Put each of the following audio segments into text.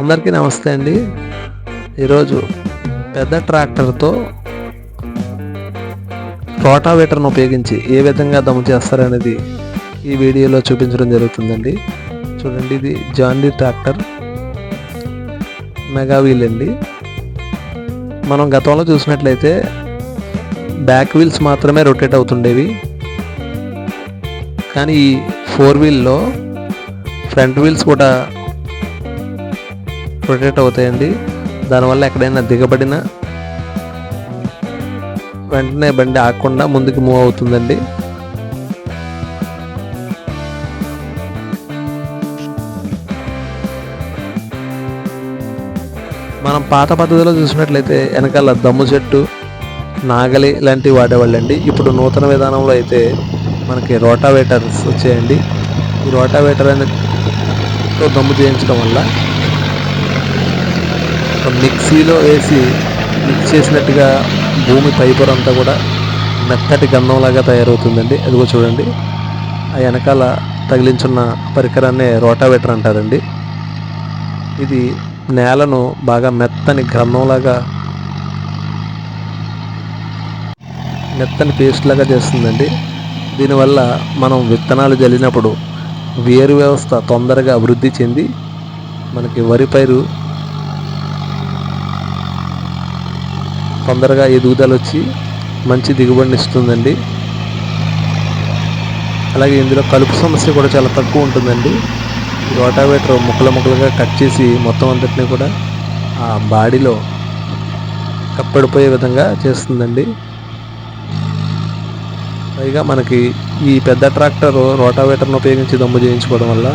అందరికీ నమస్తే అండి. ఈరోజు పెద్ద ట్రాక్టర్తో రోటావేటర్ను ఉపయోగించి ఏ విధంగా దమ్ము చేస్తారనేది ఈ వీడియోలో చూపించడం జరుగుతుందండి. చూడండి ఇది జాన్డీ ట్రాక్టర్ మెగా వీల్ అండి. మనం గతంలో చూసినట్లయితే బ్యాక్ వీల్స్ మాత్రమే రొటేట్ అవుతుండేవి. కానీ ఈ ఫోర్ వీల్లో ఫ్రంట్ వీల్స్ కూడా ప్రొటెక్ట్ అవుతాయండి. దానివల్ల ఎక్కడైనా దిగబడిన వెంటనే బండి ఆగకుండా ముందుకు మూవ్ అవుతుందండి. మనం పాత పద్ధతిలో చూసినట్లయితే వెనకాల దమ్ము చెట్టు నాగలి లాంటివి వాడేవాళ్ళండి. ఇప్పుడు నూతన విధానంలో అయితే మనకి రోటావేటర్స్ వచ్చాయండి. ఈ రోటావేటర్ అనేది దమ్ము చేయించడం వల్ల మిక్సీలో వేసి మిక్స్ చేసినట్టుగా భూమి పైపర్ అంతా కూడా మెత్తటి గంధంలాగా తయారవుతుందండి. అదిగో చూడండి. ఆ వెనకాల తగిలించున్న పరికరాన్ని రోటావేటర్ అంటారండి. ఇది నేలను బాగా మెత్తని గ్రంథంలాగా మెత్తని పేస్ట్ లాగా చేస్తుందండి. దీనివల్ల మనం విత్తనాలు జల్లినప్పుడు వేరు వ్యవస్థ తొందరగా అభివృద్ధి చెంది మనకి వరి పైరు తొందరగా ఎదుగుదల వచ్చి మంచి దిగుబడిని ఇస్తుందండి. అలాగే ఇందులో కలుపు సమస్య కూడా చాలా తక్కువ ఉంటుందండి. రోటావేటర్ ముక్కలు ముక్కలుగా కట్ చేసి మొత్తం అంతటిని కూడా ఆ బాడీలో కప్పడిపోయే విధంగా చేస్తుందండి. పైగా మనకి ఈ పెద్ద ట్రాక్టర్ రోటావేటర్ను ఉపయోగించి దమ్ము చేయించుకోవడం వల్ల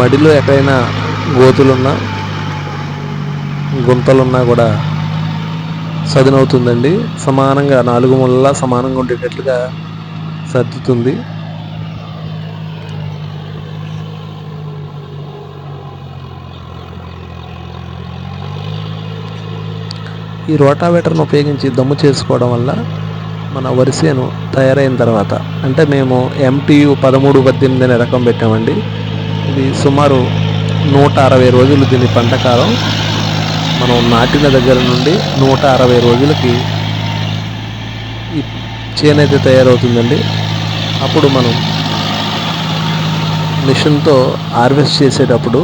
మడిలో ఎక్కడైనా గోతులున్నా గుంతలున్నా కూడా సదునవుతుందండి. సమానంగా నాలుగు ముళ్ళ సమానంగా ఉండేటట్లుగా సర్దుతుంది. ఈ రోటావేటర్ను ఉపయోగించి దమ్ము చేసుకోవడం వల్ల మన వరిసేను తయారైన తర్వాత అంటే మేము ఎంటీయు పదమూడు పద్దెనిమిది అనే రకం పెట్టామండి. ఇది సుమారు నూట అరవై రోజులు దీని పంటకాలం మనం నాటిన దగ్గర నుండి నూట అరవై రోజులకి ఈ చేను అయితే తయారవుతుందండి. అప్పుడు మనం మిషన్తో హార్వెస్ట్ చేసేటప్పుడు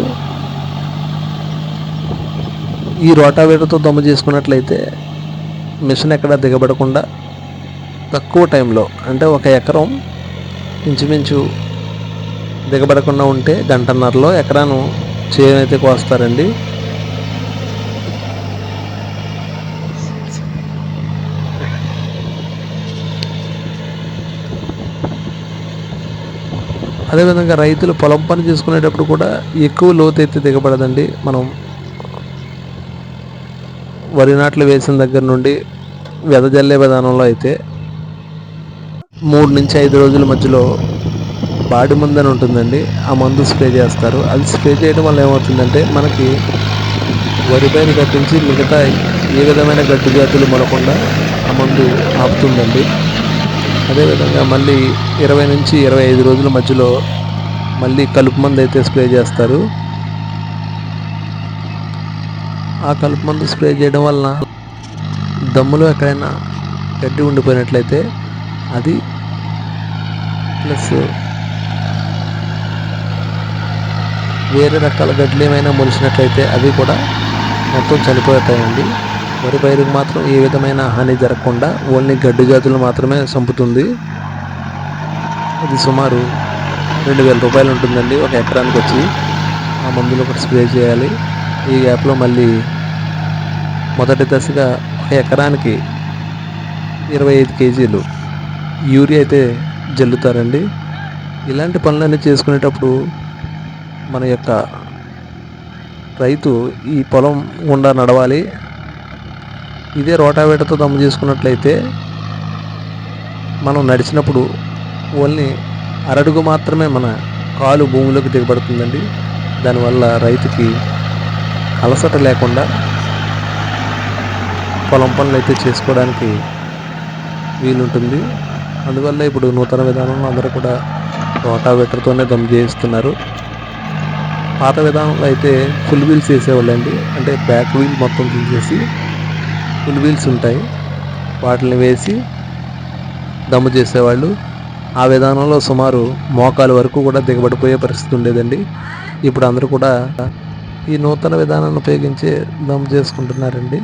ఈ రోటావేటర్తో దమ్ము చేసుకున్నట్లయితే మిషన్ ఎక్కడ దిగబడకుండా తక్కువ టైంలో అంటే ఒక ఎకరం ఇంచుమించు దిగబడకుండా ఉంటే గంటన్నరలో ఎకరాను చేయనైతే కోస్తారండి. అదేవిధంగా రైతులు పొలం పని చేసుకునేటప్పుడు కూడా ఎక్కువ లోతైతే దిగబడదండి. మనం వరి నాట్లు వేసిన దగ్గర నుండి వెదజల్లే విధానంలో అయితే మూడు నుంచి ఐదు రోజుల మధ్యలో బాడి మందు అని ఉంటుందండి. ఆ మందు స్ప్రే చేస్తారు. అది స్ప్రే చేయడం వల్ల ఏమవుతుందంటే మనకి వరి పైన కట్టించి మిగతా ఏ విధమైన గడ్డి జాతులు మొలకుండా ఆ మందు ఆపుతుందండి. అదేవిధంగా మళ్ళీ ఇరవై నుంచి ఇరవై ఐదు రోజుల మధ్యలో మళ్ళీ కలుపు మందు అయితే స్ప్రే చేస్తారు. ఆ కలుపు మందు స్ప్రే చేయడం వలన దమ్ములో ఎక్కడైనా గడ్డి ఉండిపోయినట్లయితే అది ప్లస్ వేరే రకాల గడ్డలు ఏమైనా మొలిచినట్లయితే అవి కూడా మొత్తం చనిపోతాయండి. వరి పైరుకు మాత్రం ఏ విధమైన హాని జరగకుండా ఓన్లీ గడ్డి జాతులు మాత్రమే చంపుతుంది. ఇది సుమారు రెండు వేల రూపాయలు ఉంటుందండి ఒక ఎకరానికి వచ్చి. ఆ మందులు ఒకటి స్ప్రే చేయాలి. ఈ యాప్లో మళ్ళీ మొదటి దశగా ఒక ఎకరానికి ఇరవై ఐదు కేజీలు యూరియా అయితే జల్లుతారండి. ఇలాంటి పనులన్నీ చేసుకునేటప్పుడు మన యొక్క రైతు ఈ పొలం గుండా నడవాలి. ఇదే రోటావేటతో దమ్ము చేసుకున్నట్లయితే మనం నడిచినప్పుడు ఓన్లీ అరడుగు మాత్రమే మన కాలు భూమిలోకి దిగబడుతుందండి. దానివల్ల రైతుకి అలసట లేకుండా పొలం పనులు అయితే చేసుకోవడానికి వీలుంటుంది. అందువల్ల ఇప్పుడు నూతన విధానంలో అందరూ కూడా రోటావేటర్తోనే దమ్ చేయిస్తున్నారు. పాత విధానంలో అయితే ఫుల్ వీల్స్ వేసేవాళ్ళండి అంటే బ్యాక్ వీల్ మొత్తం తీసేసి ఫుల్ వీల్స్ ఉంటాయి. వాటిని వేసి దమ్ము చేసేవాళ్ళు. ఆ విధానంలో సుమారు మోకాలు వరకు కూడా దిగబడిపోయే పరిస్థితి ఉండేదండి. ఇప్పుడు అందరూ కూడా ఈ నూతన విధానాన్ని ఉపయోగించి దమ్ము చేసుకుంటున్నారండి.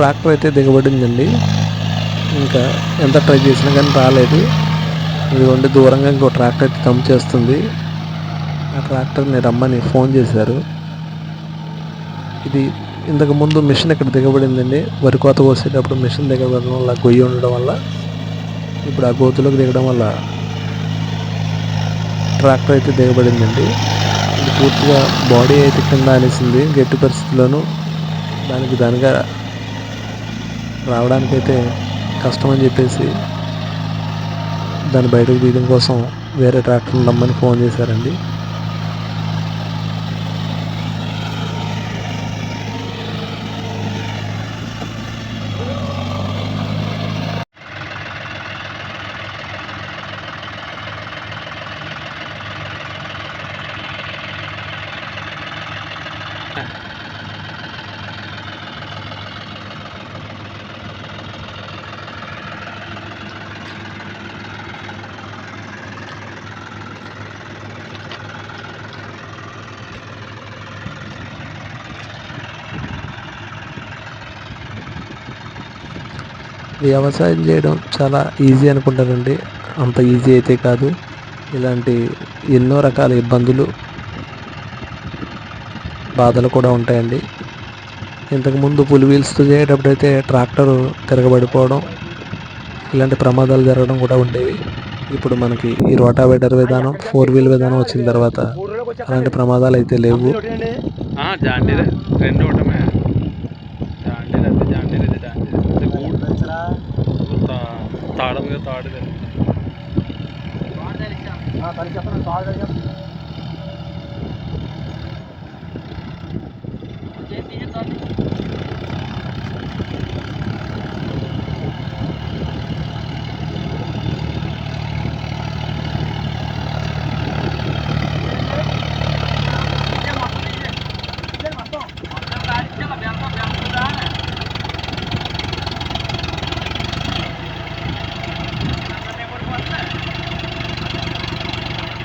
ట్రాక్టర్ అయితే దిగబడిందండి. ఇంకా ఎంత ట్రై చేసినా కానీ రాలేదు. ఇదిగోండి దూరంగా ఇంకో ట్రాక్టర్ అయితే కమ్ చేస్తుంది. ఆ ట్రాక్టర్ని రమ్మని ఫోన్ చేశారు. ఇది ఇంతకు ముందు మిషన్ ఇక్కడ దిగబడిందండి. వరి కోత కోసేటప్పుడు మిషన్ దిగబడడం వల్ల గొయ్యి ఉండడం వల్ల ఇప్పుడు ఆ గోతులోకి దిగడం వల్ల ట్రాక్టర్ అయితే దిగబడిందండి. ఇది పూర్తిగా బాడీ అయితే కింద అనేసింది గట్టి పరిస్థితుల్లోనూ దానికి దానిగా రావడానికైతే కష్టం అని చెప్పేసి దాన్ని బయటకు తీయడం కోసం వేరే ట్రాక్టర్ని రమ్మని ఫోన్ చేశారండి. వ్యవసాయం చేయడం చాలా ఈజీ అనుకుంటారండి అంత ఈజీ అయితే కాదు. ఇలాంటి ఎన్నో రకాల ఇబ్బందులు బాధలు కూడా ఉంటాయండి. ఇంతకుముందు పులి వీల్స్తో చేసేటప్పుడు అయితే ట్రాక్టర్ తిరగబడిపోవడం ఇలాంటి ప్రమాదాలు జరగడం కూడా ఉండేవి. ఇప్పుడు మనకి ఈ రోటావేటర్ విధానం ఫోర్ వీల్ విధానం వచ్చిన తర్వాత అలాంటి ప్రమాదాలు అయితే లేవు. రెండు ఒకటమే జాండీర్ అది జాండీర్ ఇది జాండీర్ ఇది గూడు తాడు మీద తాడు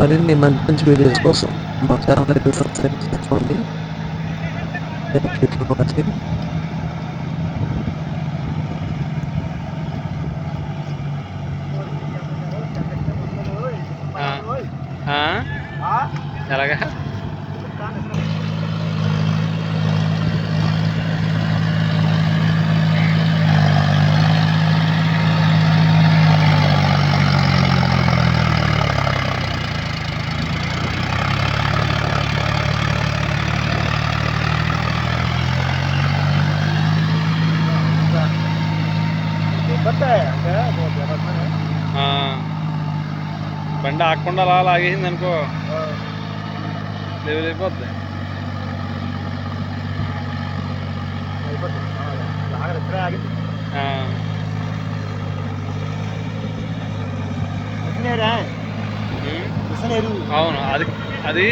మరిన్ని మంచి మంచి వీడియోస్ కోసం మా ఛానల్ సబ్స్క్రైబ్ చేసుకోండి ఎలాగా బండి ఆకుండా అలా లాగేసింది అనుకో. లెవెల్ అయిపోద్ది. అవును. అది అది